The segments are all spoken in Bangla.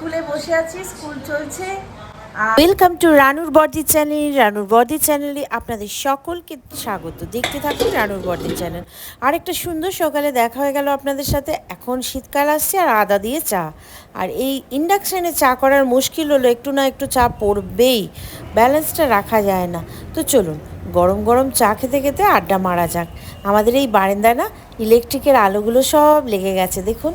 স্কুলে বসে আছি, স্কুল চলছে। ওয়েলকাম টু রানুর বর্দি চ্যানেল রানুর বর্দি চ্যানেলে আপনাদের সকলকে স্বাগত। দেখতে থাকুন রানুর বর্দি চ্যানেল আরেকটা সুন্দর সকালে দেখা হয়ে গেল আপনাদের সাথে। এখন শীতকাল আসছে আর আদা দিয়ে চা। আর এই ইন্ডাকশানে চা করার মুশকিল হলো, একটু না একটু চা পড়বেই। ব্যালেন্সটা রাখা যায় না। তো চলুন গরম গরম চা খেতে খেতে আড্ডা মারা যাক। আমাদের এই বারান্দায় না ইলেকট্রিকের আলোগুলো সব লেগে গেছে। দেখুন,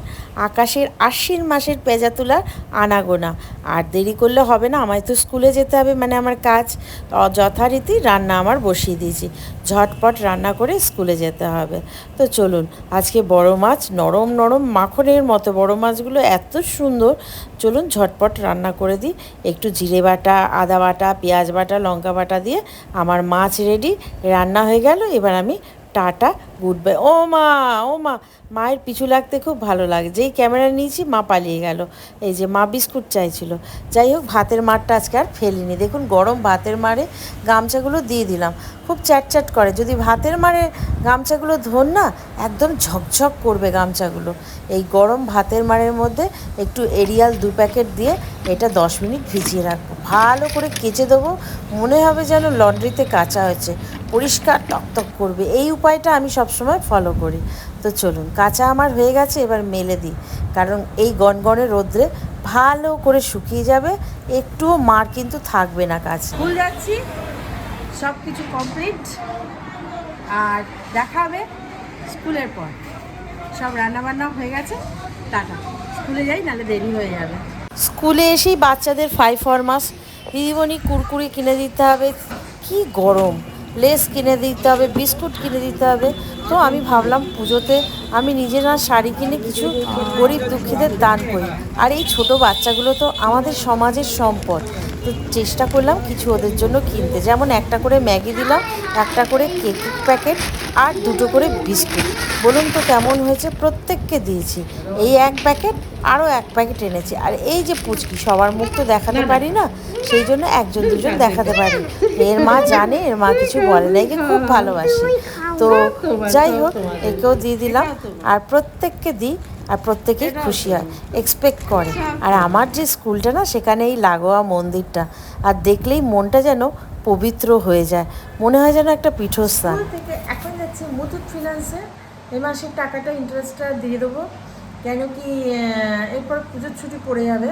আকাশের আশ্বিন মাসের পেঁজা তোলার আনাগোনা। আর দেরি করলে হবে না, আমায় তো স্কুলে যেতে হবে মানে আমার কাজ। যথারীতি রান্না আমার বসিয়ে দিয়েছি। ঝটপট রান্না করে স্কুলে যেতে হবে। তো চলুন, আজকে বড় মাছ, নরম নরম মাখনের মতো বড় মাছগুলো এত সুন্দর। চলুন, ঝটপট রান্না করে দিই। একটু জিরে বাটা, আদা বাটা, পেঁয়াজ বাটা, লঙ্কা বাটা দিয়ে আমার মাছ রেডি রান্না হয়ে গেল। এবার আমি টাটা গুড বাই। ও মা ও মা, মায়ের পিছু লাগতে খুব ভালো লাগে। যেই ক্যামেরা নিয়েছি, মা পালিয়ে গেল। এই যে মা বিস্কুট চাইছিল। যাই হোক, ভাতের মারটা আজকে আর ফেলিনি। দেখুন, গরম ভাতের মারে গামছাগুলো দিয়ে দিলাম। খুব চ্যাটচ্যাট করে। যদি ভাতের মারে গামছাগুলো ধর না, একদম ঝকঝক করবে গামছাগুলো। এই গরম ভাতের মারের মধ্যে একটু এরিয়াল দু প্যাকেট দিয়ে এটা দশ মিনিট ভিজিয়ে রাখব। ভালো করে কেচে দেবো। মনে হবে যেন লন্ড্রিতে কাঁচা হয়েছে। পরিষ্কার টকটক করবে। এই উপায়টা আমি সবসময় ফলো করি। তো চলুন কাঁচা আমার হয়ে গেছে এবার মেলে দিই। কারণ এই গনগনে রোদ্রে ভালো করে শুকিয়ে যাবে একটুও মার কিন্তু থাকবে না কাছে। স্কুল যাচ্ছি সব কিছু কমপ্লিট আর দেখা হবে স্কুলের পর। সব রান্না বান্না হয়ে গেছে টাটা। স্কুলে যাই নাহলে দেরি হয়ে যাবে। স্কুলে এসেই বাচ্চাদের ফাইভ ফরমাস দিদিমণি কুরকুরি কিনে দিতে হবে কি গরম। লেস কিনে দিতে হবে, বিস্কুট কিনে দিতে হবে। তো আমি ভাবলাম পুজোতে আমি নিজে না শাড়ি কিনে কিছু গরিব দুঃখীদের দান করি। আর এই ছোট বাচ্চাগুলো তো আমাদের সমাজের সম্পদ। তো চেষ্টা করলাম কিছু ওদের জন্য কিনতে। যেমন একটা করে ম্যাগি দিলাম একটা করে কেক প্যাকেট আর দুটো করে বিস্কুট। বলুন তো কেমন হয়েছে? প্রত্যেককে দিয়েছি। এই এক প্যাকেট আরও এক প্যাকেট এনেছি। আর এই যে পুচকি সবার মুখ তো দেখাতে পারি না সেই জন্য একজন দুজন দেখাতে পারি। এর মা জানে এর মা কিছু বলে না একে খুব ভালোবাসে। তো যাই হোক একেও দিয়ে দিলাম। আর প্রত্যেককে দিই। আর প্রত্যেকেই খুশি হয় এক্সপেক্ট করে। আর আমার যে স্কুলটা না সেখানে এই লাগোয়া মন্দিরটা। আর দেখলেই মনটা যেন পবিত্র হয়ে যায়। মনে হয় যেন একটা পীঠস্থান। এখন যাচ্ছে মুথুট ফিনান্সে এই মাসের টাকাটা ইন্টারেস্টটা দিয়ে দেবো। কেন কি এরপর পুজোর ছুটি পড়ে যাবে।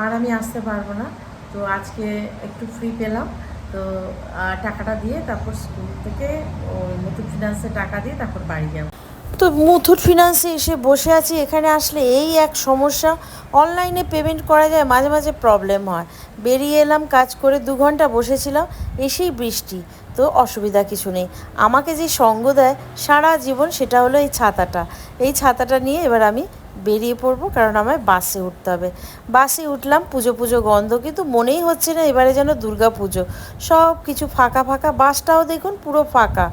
আর আমি আসতে পারব না। তো আজকে একটু ফ্রি পেলাম। তো টাকাটা দিয়ে তারপর স্কুল থেকে ওই মুথুট ফিনান্সে টাকা দিয়ে তারপর বাড়ি যাব। তো মুথুট ফিনান্সে এসে বসে আছি, এখানে আসলে এই এক সমস্যা। অনলাইনে পেমেন্ট করা যায়, মাঝে মাঝে প্রবলেম হয়। বেরিয়ে এলাম, কাজ করে দু ঘণ্টা বসেছিলাম, এসেই বৃষ্টি। তো অসুবিধা কিছু নেই। আমাকে যে সঙ্গ দেয়, সারা জীবন সেটা হলো এই ছাতাটা। এই ছাতাটা নিয়ে এবার আমি বেরিয়ে পড়ব, কারণ আমায় বাসে উঠতে হবে। বাসে উঠলাম, পুজো পুজো গন্ধ, কিন্তু মনেই হচ্ছে না এবারে যেন দুর্গা পুজো। সব কিছু ফাঁকা ফাঁকা, বাসটাও দেখুন পুরো ফাঁকা।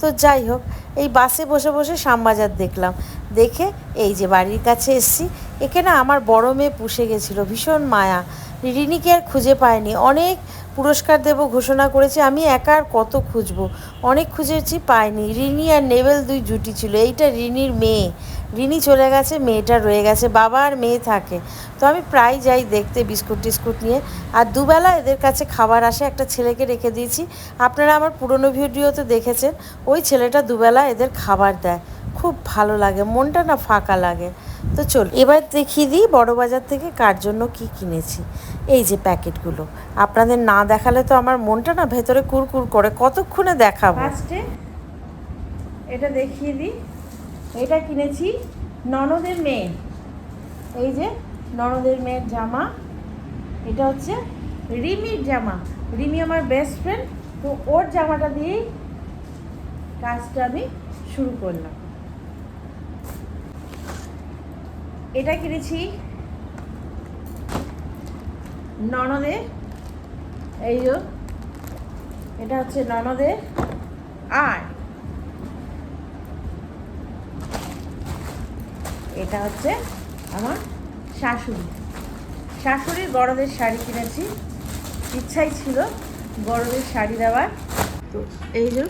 তো যাই হোক, এই বাসে বসে বসে শ্যামবাজার দেখলাম। দেখে এই যে বাড়ির কাছে এসছি এখানে আমার বড় মেয়ে পুষে গেছিল, ভীষণ মায়া। রিনিকে আর খুঁজে পায়নি অনেক পুরস্কার দেব ঘোষণা করেছে, আমি একা আর কত খুঁজবো? অনেক খুঁজেছি, পাইনি। রিনি আর নেভেল দুই জুটি ছিল, এইটা রিনির মেয়ে। রিনি চলে গেছে, মেয়েটা রয়ে গেছে, বাবা আর মেয়ে থাকে। তো আমি প্রায় যাই দেখতে বিস্কুট টিস্কুট নিয়ে। আর দুবেলা এদের কাছে খাবার আসে, একটা ছেলেকে রেখে দিয়েছি। আপনারা আমার পুরনো ভিডিওতে দেখেছেন, ওই ছেলেটা দুবেলা এদের খাবার দেয়। খুব ভালো লাগে, মনটা না ফাঁকা লাগে। তো চল, এবার দেখিয়ে দিই বড়বাজার থেকে কার জন্য কি কিনেছি। এই যে প্যাকেটগুলো, আপনাদের না দেখালে তো আমার মনটা না ভেতরে কুরকুর করে। কতক্ষণে দেখাবো? এটা দেখিয়ে দিই। এটা কিনেছি ননদের মেয়ে এই যে ননদের মেয়ের জামা। এটা হচ্ছে রিমির জামা। রিমি আমার বেস্ট ফ্রেন্ড তো ওর জামাটা দিয়েই কাজটা আমি শুরু করলাম। এটা কিনেছি ননদের। এই যে, এটা হচ্ছে ননদের আর এটা হচ্ছে আমার শাশুড়ি। শাশুড়ির বড়দের শাড়ি কিনেছি। ইচ্ছাই ছিল বড়দের শাড়ি দেওয়ার। তো এই যে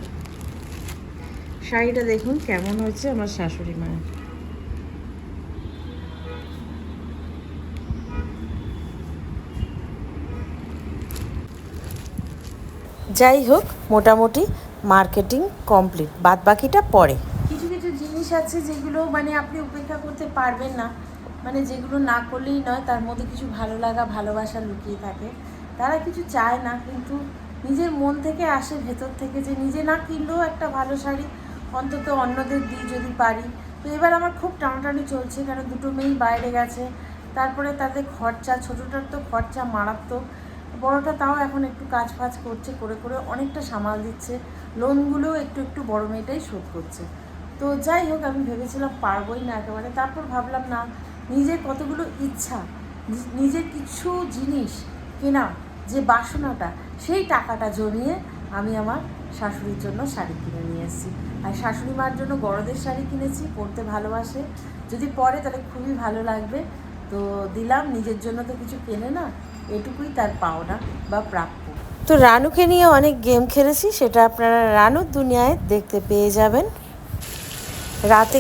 শাড়িটা দেখুন, কেমন হয়েছে আমার শাশুড়ি মায়ের। যাই হোক, মোটামুটি মার্কেটিং কমপ্লিট। বাদবাকিটা পরে। জিনিস আছে যেগুলো মানে আপনি উপেক্ষা করতে পারবেন না। মানে যেগুলো না করলেই নয়, তার মধ্যে কিছু ভালো লাগা, ভালোবাসা লুকিয়ে থাকে। তারা কিছু চায় না, কিন্তু নিজের মন থেকে আসে ভেতর থেকে যে নিজে না কিনলেও একটা ভালো শাড়ি, অন্তত অন্যদের দিই যদি পারি। তো এবার আমার খুব টানাটানি চলছে কারণ দুটো মেয়েই বাইরে গেছে। তারপরে তাদের খরচা, ছোটোটার তো খরচা মারাত্মক। বড়টা তাও এখন একটু কাজ ফাজ করছে, করে করে অনেকটা সামাল দিচ্ছে। লোনগুলোও একটু একটু বড় মেয়েটাই শোধ করছে। তো যাই হোক, আমি ভেবেছিলাম পারবোই না একেবারে। তারপর ভাবলাম, না, নিজের কতগুলো ইচ্ছা নিজের কিছু জিনিস কেনা, যে বাসনাটা, সেই টাকাটা জমিয়ে আমি আমার শাশুড়ির জন্য শাড়ি কিনে নিয়ে এসেছি। আর শাশুড়ি মার জন্য বড়দের শাড়ি কিনেছি, পরতে ভালোবাসে। যদি পরে, তাহলে খুবই ভালো লাগবে। তো দিলাম, নিজের জন্য তো কিছু কেনে না, এটুকুই তার পাওনা বা প্রাপ্য। তো রানুকে নিয়ে অনেক গেম খেলেছি, সেটা আপনারা রানুর দুনিয়ায় দেখতে পেয়ে যাবেন। রাতে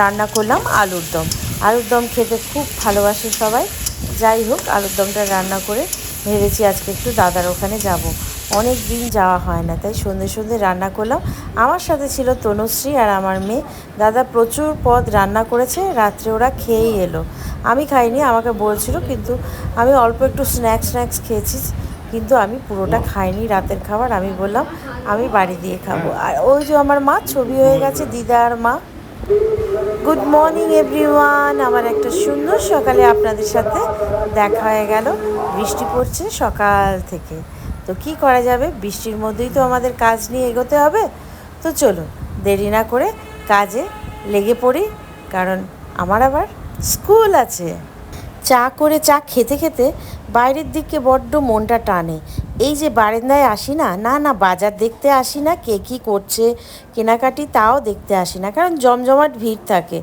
রান্না করলাম আলুর দম। আলুর দম খেতে খুব ভালোবাসে সবাই। যাই হোক, আলুর দমটা রান্না করে ভেবেছি আজকে একটু দাদার ওখানে যাব। অনেক দিন যাওয়া হয় না, তাই সন্ধে সন্ধে রান্না করলাম। আমার সাথে ছিল তনুশ্রী আর আমার মেয়ে। দাদা প্রচুর পদ রান্না করেছে, রাত্রে ওরা খেয়েই এলো। আমি খাইনি, আমাকে বলছিল, কিন্তু আমি অল্প একটু স্ন্যাক্স স্ন্যাক্স খেয়েছি। কিন্তু আমি পুরোটা খাইনি রাতের খাবার আমি বললাম আমি বাড়ি দিয়ে খাব। আর ওই যে আমার মা ছবি হয়ে গেছে দিদা আর মা। গুড মর্নিং এভরিওয়ান আমার একটা সুন্দর সকালে আপনাদের সাথে দেখা হয়ে গেল। বৃষ্টি পড়ছে সকাল থেকে। তো কি করা যাবে? বৃষ্টির মধ্যেই তো আমাদের কাজ নিয়ে এগোতে হবে। তো চলুন দেরি না করে কাজে লেগে পড়ি কারণ আমার আবার স্কুল আছে। চা করে চা খেতে খেতে বাইরের দিকে বড্ড মনটা টানে। এই যে বারান্দায় আসি না না না, বাজার দেখতে আসি না, কে কী করছে, কেনাকাটি তাও দেখতে আসি না, কারণ জমজমাট ভিড় থাকে।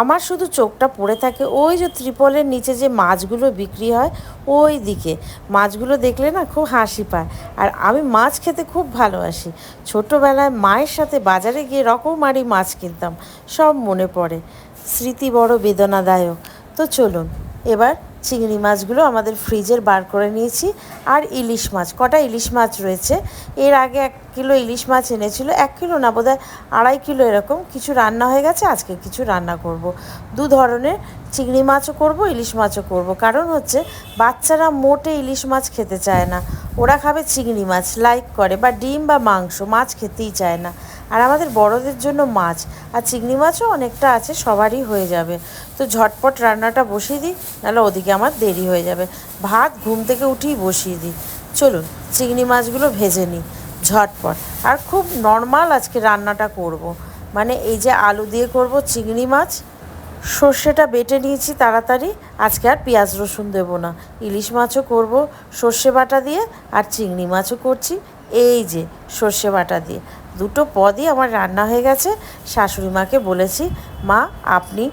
আমার শুধু চোখটা পড়ে থাকে, ওই যে ত্রিপলের নিচে যে মাছগুলো বিক্রি হয়, ওই দিকে। মাছগুলো দেখলে না খুব হাসি পায়, আর আমি মাছ খেতে খুব ভালোবাসি। ছোটোবেলায় মায়ের সাথে বাজারে গিয়ে রকমারি মাছ কিনতাম, সব মনে পড়ে। স্মৃতি বড় বেদনাদায়ক। তো চলুন, এবার চিংড়ি মাছগুলো আমাদের ফ্রিজের বার করে নিয়েছি আর ইলিশ মাছ, কটা ইলিশ মাছ রয়েছে। এর আগে এক কিলো ইলিশ মাছ এনেছিল, এক কিলো না, বোধহয় আড়াই কিলো এরকম। কিছু রান্না হয়ে গেছে, আজকে কিছু রান্না করব। দু ধরনের চিংড়ি মাছও করব, ইলিশ মাছও করব। কারণ হচ্ছে, বাচ্চারা মোটে ইলিশ মাছ খেতে চায় না। ওরা খাবে চিংড়ি মাছ, লাইক করে, বা ডিম বা মাংস, মাছ খেতেই চায় না। আর আমাদের বড়দের জন্য মাছ আর চিংড়ি মাছও অনেকটা আছে, সবারই হয়ে যাবে। তো ঝটপট রান্নাটা বসিয়ে দিই, নাহলে ওদিকে আমার দেরি হয়ে যাবে। ভাত ঘুম থেকে উঠেই বসিয়ে দিই। চলুন, চিংড়ি মাছগুলো ভেজে নিই, ঝটপট। আর খুব নর্মাল আজকে রান্নাটা করব। মানে এই যে আলু দিয়ে করব চিংড়ি মাছ, সর্ষেটা বেটে নিয়েছি তাড়াতাড়ি, আজকে আর পেঁয়াজ রসুন দেবো না। ইলিশ মাছও করব, সর্ষে বাটা দিয়ে আর চিংড়ি মাছও করছি, এই যে সর্ষে বাটা দিয়ে। দুটো পদই আমার রান্না হয়ে গেছে। শাশুড়ি মাকে বলেছি, মা, আপনি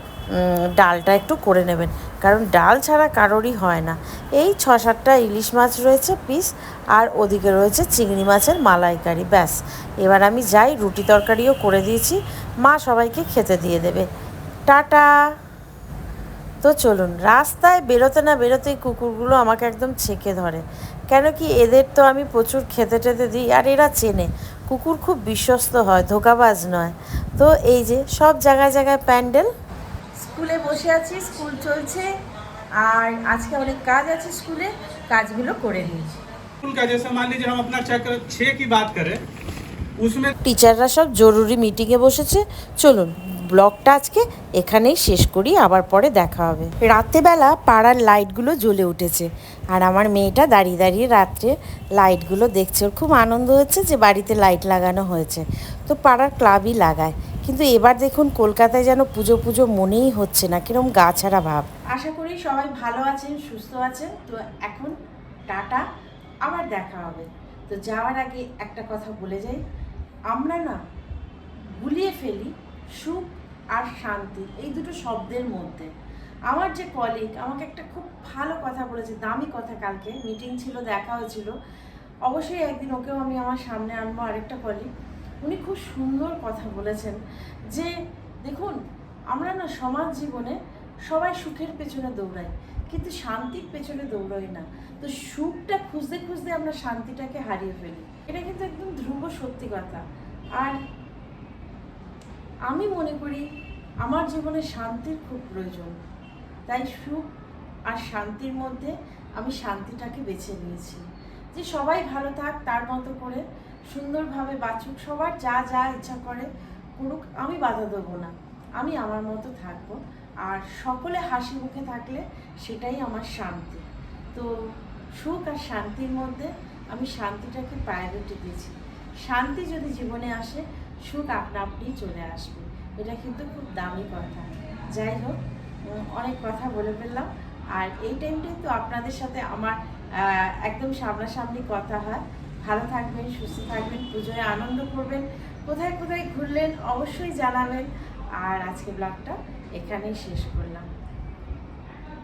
ডালটা একটু করে নেবেন। কারণ ডাল ছাড়া কারোরই হয় না। এই ছ সাতটা ইলিশ মাছ রয়েছে পিস আর ওদিকে রয়েছে চিংড়ি মাছের মালাইকারি। ব্যাস, এবার আমি যাই, রুটি তরকারিও করে দিয়েছি। মা সবাইকে খেতে দিয়ে দেবে। টাটা! তো চলুন, রাস্তায় বেরোতে না বেরোতেই কুকুরগুলো আমাকে একদম ছেঁকে ধরে। কেন কি এদের তো আমি প্রচুর খেতে টেতে দিই, আর এরা চেনে। কুকুর খুব বিশ্বস্ত হয় ধোকাবাজ নয়। তো এই যে সব জায়গায় জায়গায় প্যান্ডেল। স্কুলে বসে আছি স্কুল চলছে। আর আজকে অনেক কাজ আছে স্কুলে কাজগুলো করে নিই। টিচাররা সব জরুরি মিটিংয়ে বসেছে। চলুন ব্লগটা আজকে এখানেই শেষ করি, আবার পরে দেখা হবে। রাত্রেবেলা পাড়ার লাইটগুলো জ্বলে উঠেছে, আর আমার মেয়েটা দাঁড়িয়ে দাঁড়িয়ে রাত্রে লাইটগুলো দেখছে। ওর খুব আনন্দ হচ্ছে যে বাড়িতে লাইট লাগানো হয়েছে, তো পাড়ার ক্লাবই লাগায়। কিন্তু এবার দেখুন কলকাতায় যেন পুজো পুজো মনেই হচ্ছে না, কিরম গা ছাড়া ভাব। আশা করি সবাই ভালো আছেন, সুস্থ আছেন, তো এখন টাটা, আবার দেখা হবে। তো যাওয়ার আগে একটা কথা বলে যাই, আমরা না গুলিয়ে ফেলি সুখ আর শান্তি, এই দুটো শব্দের মধ্যে। আমার যে কলিগ আমাকে একটা খুব ভালো কথা বলেছে, দামি কথা কালকে মিটিং ছিল, দেখা হয়েছিল। অবশ্যই একদিন ওকেও আমি আমার সামনে আনব, আরেকটা কলিগ উনি খুব সুন্দর কথা বলেছেন যে, দেখুন, আমরা না সমাজ জীবনে সবাই সুখের পেছনে দৌড়াই, কিন্তু শান্তির পেছনে দৌড়াই না। তো সুখটা খুঁজতে খুঁজতে আমরা শান্তিটাকে হারিয়ে ফেলি। এটা কিন্তু একদম ধ্রুব সত্যি কথা। আর আমি মনে করি আমার জীবনে শান্তির খুব প্রয়োজন। তাই সুখ আর শান্তির মধ্যে আমি শান্তিটাকে বেছে নিয়েছি। যে সবাই ভালো থাক, তার মতো করে সুন্দরভাবে বাঁচুক, সবার যা যা ইচ্ছা করে করুক, আমি বাধা দেবো না। আমি আমার মতো থাকব। আর সকলে হাসি মুখে থাকলে সেটাই আমার শান্তি। তো সুখ আর শান্তির মধ্যে আমি শান্তিটাকে প্রায়োরিটি দিয়েছি। শান্তি যদি জীবনে আসে সুখ আপনা আপনিই চলে আসবে। এটা কিন্তু খুব দামি কথা। যাই হোক অনেক কথা বলে ফেললাম। আর এই টাইমটাই তো আপনাদের সাথে আমার একদম সামনাসামনি কথা হয়। ভালো থাকবেন, সুস্থ থাকবেন, পুজোয় আনন্দ করবেন। কোথায় কোথায় ঘুরলেন অবশ্যই জানাবেন। আর আজকে ব্লগটা এখানেই শেষ করলাম।